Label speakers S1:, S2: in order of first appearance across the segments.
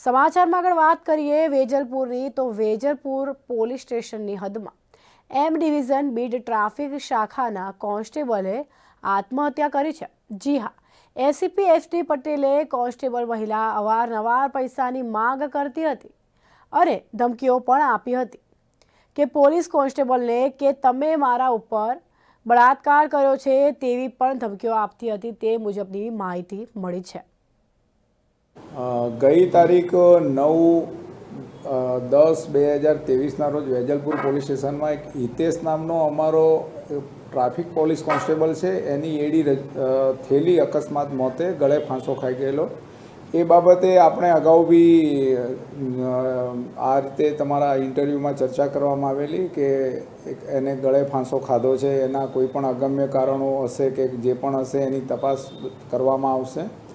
S1: સમાચારમાં આગળ વાત કરીએ વેજલપુરની, તો વેજલપુર પોલીસ સ્ટેશનની હદમાં. એમ ડિવિઝન બીડ ટ્રાફિક શાખાના કોન્સ્ટેબલે આત્મહત્યા કરી છે. જી હા, એસીપી એસડી પટેલે કોન્સ્ટેબલ મહિલા અવારનવાર પૈસાની માંગ કરતી હતી અને ધમકીઓ પણ આપી હતી કે પોલીસ કોન્સ્ટેબલને કે તમે મારા ઉપર બળાત્કાર કર્યો છે તેવી પણ ધમકીઓ આપતી હતી તે મુજબની માહિતી મળી છે.
S2: ગઈ તારીખ નવ દસ બે હજાર ત્રેવીસના રોજ વેજલપુર પોલીસ સ્ટેશનમાં એક હિતેશ નામનો અમારો ટ્રાફિક પોલીસ કોન્સ્ટેબલ છે. એની એડી અ, અકસ્માત મોતે ગળે ફાંસો ખાઈ ગયેલો. એ બાબતે આપણે અગાઉ બી આ રીતે તમારા ઇન્ટરવ્યૂમાં ચર્ચા કરવામાં આવેલી કે એને ગળે ફાંસો ખાધો છે. એના કોઈ પણ અગમ્ય કારણો હશે કે જે પણ હશે એની તપાસ કરવામાં આવશે.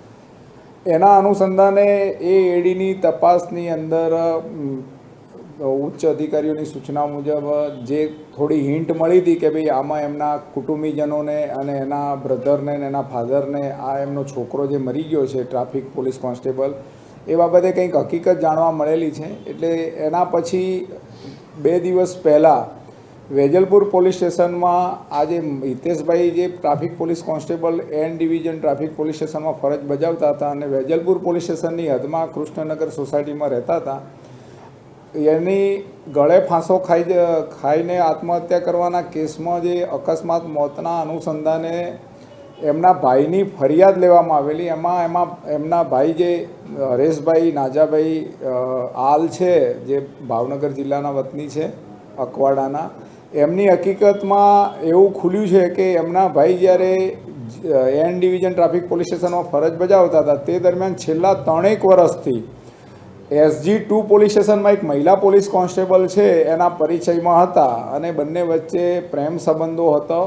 S2: એના અનુસંધાને એ એડીની તપાસની અંદર ઉચ્ચ અધિકારીઓની સૂચના મુજબ જે થોડી હિન્ટ મળી હતી કે ભાઈ આમાં એમના કુટુંબીજનોને અને એના બ્રધરને ને એના ફાધરને આ એમનો છોકરો જે મરી ગયો છે, ટ્રાફિક પોલીસ કોન્સ્ટેબલ, એ બાબતે કંઈક હકીકત જાણવા મળેલી છે. એટલે એના પછી બે દિવસ પહેલાં વેજલપુર પોલીસ સ્ટેશનમાં આજે હિતેશભાઈ જે traffic police constable N division traffic police સ્ટેશનમાં ફરજ બજાવતા હતા અને વેજલપુર પોલીસ સ્ટેશનની હદમાં કૃષ્ણનગર સોસાયટીમાં રહેતા હતા, એની ગળે ફાંસો ખાઈ ખાઈને આત્મહત્યા કરવાના કેસમાં જે અકસ્માત મોતના અનુસંધાને એમના ભાઈની ફરિયાદ લેવામાં આવેલી. એમાં એમાં, એમના ભાઈ જે હરેશભાઈ નાજાભાઈ આલ છે, જે ભાવનગર જિલ્લાના વતની છે, અકવાડાના એમની હકીકતમાં એવું ખુલ્યું છે કે એમના ભાઈ જ્યારે એન ડિવિઝન ટ્રાફિક પોલીસ સ્ટેશનમાં ફરજ બજાવતા હતા, તે દરમિયાન છેલ્લા ત્રણેક વર્ષથી એસજી ટુ પોલીસ સ્ટેશનમાં એક મહિલા પોલીસ કોન્સ્ટેબલ છે, એના પરિચયમાં હતા અને બંને વચ્ચે પ્રેમ સંબંધો હતો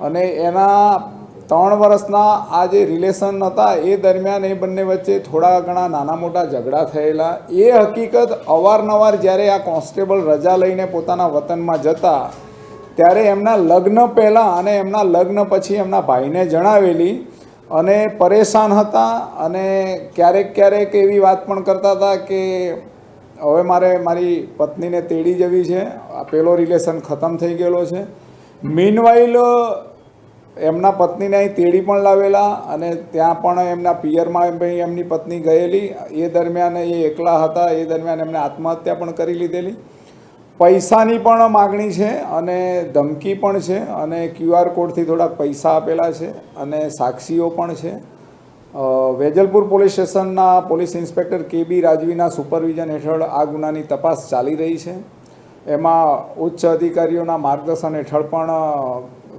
S2: અને એના ત્રણ વર્ષના આ જે રિલેશન હતા, એ દરમિયાન એ બંને વચ્ચે થોડા ઘણા નાના મોટા ઝઘડા થયેલા. એ હકીકત અવારનવાર જ્યારે આ કોન્સ્ટેબલ રજા લઈને પોતાના વતનમાં જતા, ત્યારે એમના લગ્ન પહેલાં અને એમના લગ્ન પછી એમના ભાઈને જણાવેલી અને પરેશાન હતા અને ક્યારેક ક્યારેક એવી વાત પણ કરતા હતા કે, હવે મારે મારી પત્નીને તેડી જવી છે, આ પેલો રિલેશન ખતમ થઈ ગયેલો છે. મીનવાઇલ એમના પત્નીને અહીં તેડી પણ લાવેલા અને ત્યાં પણ એમના પિયરમાં એમની પત્ની ગયેલી. એ દરમિયાન એ એકલા હતા, એ દરમિયાન એમને આત્મહત્યા પણ કરી લીધેલી. પૈસાની પણ માગણી છે અને ધમકી પણ છે અને ક્યુઆર કોડથી થોડાક પૈસા આપેલા છે અને સાક્ષીઓ પણ છે. વેજલપુર પોલીસ સ્ટેશનના police inspector K B રાજવીના supervision હેઠળ આ ગુનાની તપાસ ચાલી રહી છે. એમાં ઉચ્ચ અધિકારીઓના માર્ગદર્શન હેઠળ પણ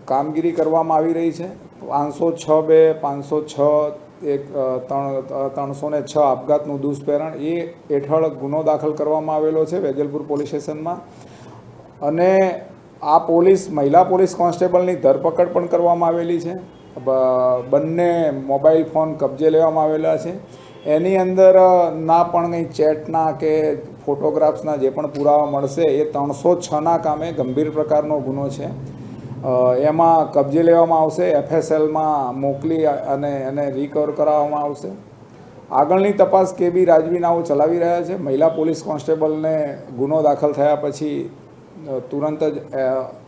S2: કામગીરી કરવામાં આવી રહી છે. પાંચસો છ બે, પાંચસો છ, એક ત્રણ ત્રણસો ને છ આપઘાતનું દુષ્પ્રેરણ એ હેઠળ ગુનો દાખલ કરવામાં આવેલો છે વેજલપુર પોલીસ સ્ટેશનમાં. અને આ પોલીસ, મહિલા પોલીસ કોન્સ્ટેબલની ધરપકડ પણ કરવામાં આવેલી છે. બંને મોબાઈલ ફોન કબજે લેવામાં આવેલા છે. એની અંદર ના પણ કંઈ ચેટના કે ફોટોગ્રાફ્સના જે પણ પુરાવા મળશે એ ત્રણસો છના કામે ગંભીર પ્રકારનો ગુનો છે. એમાં કબજે લેવામાં આવશે એફએસએલમાં મોકલી અને એને રિકવર કરાવવામાં આવશે. આગળની તપાસ કે બી રાજવીનાઓ ચલાવી રહ્યા છે. મહિલા પોલીસ કોન્સ્ટેબલને ગુનો દાખલ થયા પછી તુરંત જ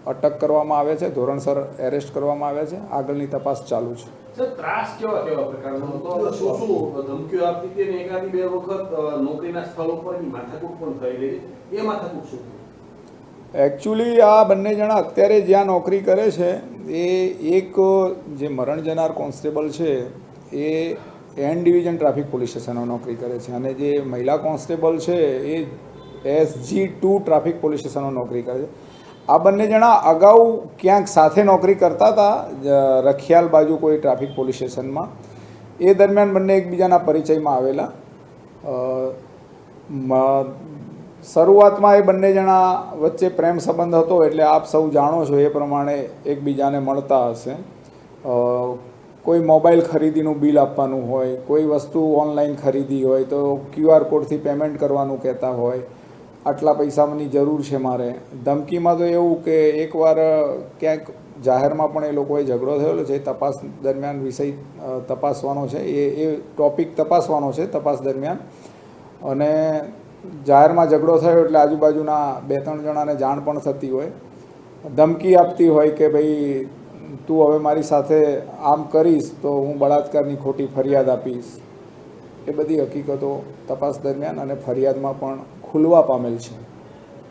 S2: અટક કરવામાં આવે છે. ધોરણસર એરેસ્ટ કરવામાં આવે છે. આગળની તપાસ ચાલુ છે.
S3: ત્રાસ?
S2: એકચ્યુઅલી આ બંને જણા અત્યારે જ્યાં નોકરી કરે છે, એ એક, જે મરણ જનાર કોન્સ્ટેબલ છે, એ એન ડિવિઝન ટ્રાફિક પોલીસ સ્ટેશનમાં નોકરી કરે છે. અને જે મહિલા કોન્સ્ટેબલ છે, એ એસજી ટુ ટ્રાફિક પોલીસ સ્ટેશનમાં નોકરી કરે છે. આ બંને જણા અગાઉ ક્યાંક સાથે નોકરી કરતા હતા રખિયાલ બાજુ કોઈ ટ્રાફિક પોલીસ સ્ટેશનમાં એ દરમિયાન બંને એકબીજાના પરિચયમાં આવેલા. શરૂઆતમાં એ બંને જણા વચ્ચે પ્રેમ સંબંધ હતો એટલે આપ સૌ જાણો છો એ પ્રમાણે એકબીજાને મળતા હશે. કોઈ મોબાઈલ ખરીદીનું બિલ આપવાનું હોય, કોઈ વસ્તુ ઓનલાઈન ખરીદી હોય તો ક્યુઆર કોડથી પેમેન્ટ કરવાનું કહેતા હોય. આટલા પૈસાની જરૂર છે મારે. ધમકીમાં તો એવું કે એકવાર ક્યાંક જાહેરમાં પણ એ લોકોએ ઝઘડો થયેલો છે, તપાસ દરમિયાન વિષય તપાસવાનો છે. એ એ ટોપિક તપાસવાનો છે તપાસ દરમિયાન. અને જાહેરમાં ઝઘડો થયો એટલે આજુબાજુના બે ત્રણ જણાને જાણ પણ થતી હોય. ધમકી આપતી હોય કે ભાઈ, તું હવે મારી સાથે આમ કરીશ તો હું બળાત્કારની ખોટી ફરિયાદ આપીશ. એ બધી હકીકતો તપાસ દરમિયાન અને ફરિયાદમાં પણ ખુલવા પામેલ છે.